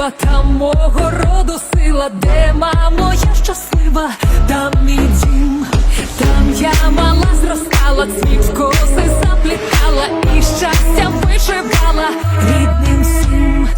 красива, там мого роду сила, де мамо я щаслива, там мій дім, там я мала зростала, цвіт в заплітала і щастя вишивала рідним всім.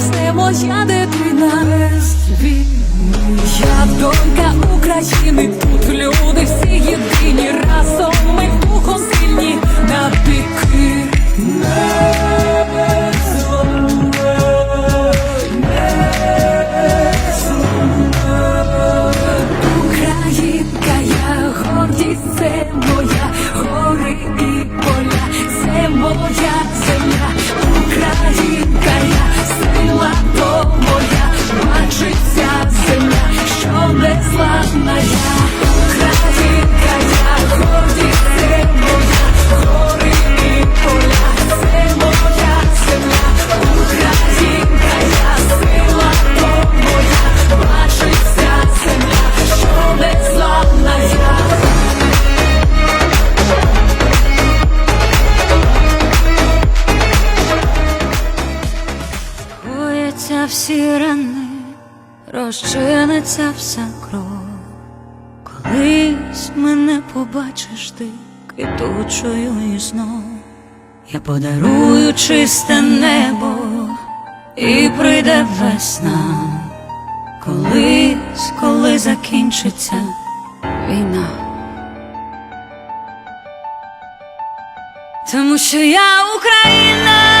Солов'їна і росте моя дитина. Я донька України, тут люди всі єдині, разом ми духом сильні на піки. Українка, я гордість, це моя гори і поля, це моя земля, Українка, я сила, то моя, бачиться земля, що не я, Всі рани, розчиниться вся кров. Колись мене побачиш ти квітучою і знов. Я подарую чисте небо і прийде весна. Колись, коли закінчиться війна. Тому що я Україна,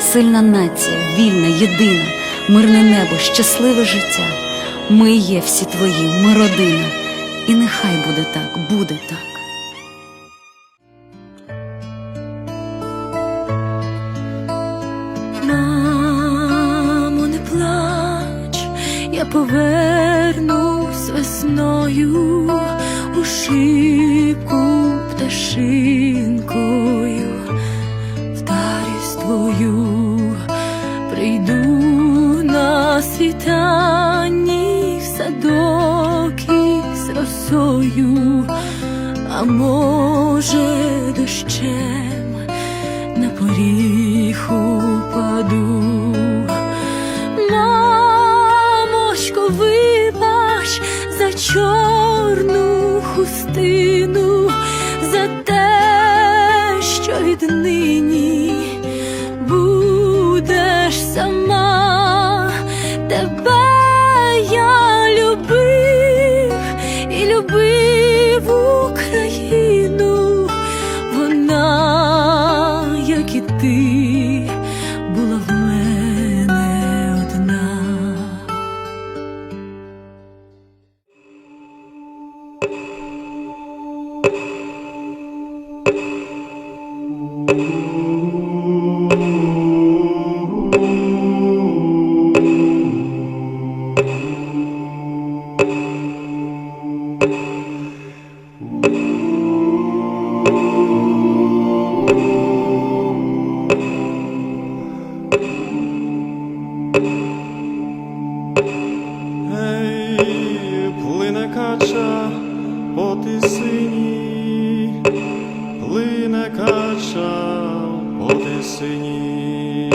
Сильна нація, вільна, єдина, мирне небо, щасливе життя. Ми є всі твої, ми родина, і нехай буде так, буде так. Мамо, плач, я повернусь весною у шибку світанні в садок із росою, а може дощем на поріг упаду. Мамочко, вибач за чорну хустину, Ooh. Кача по тисині.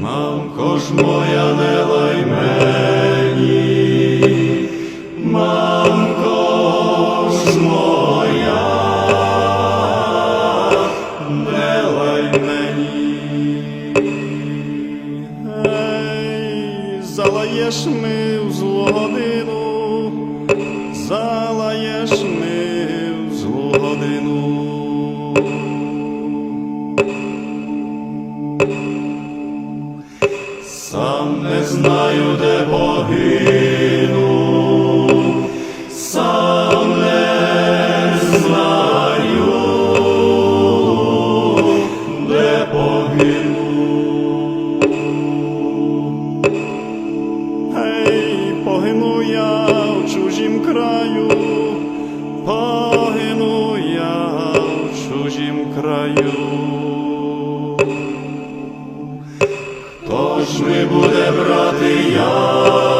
Мамко ж моя не знаю, де ми буде брати яму?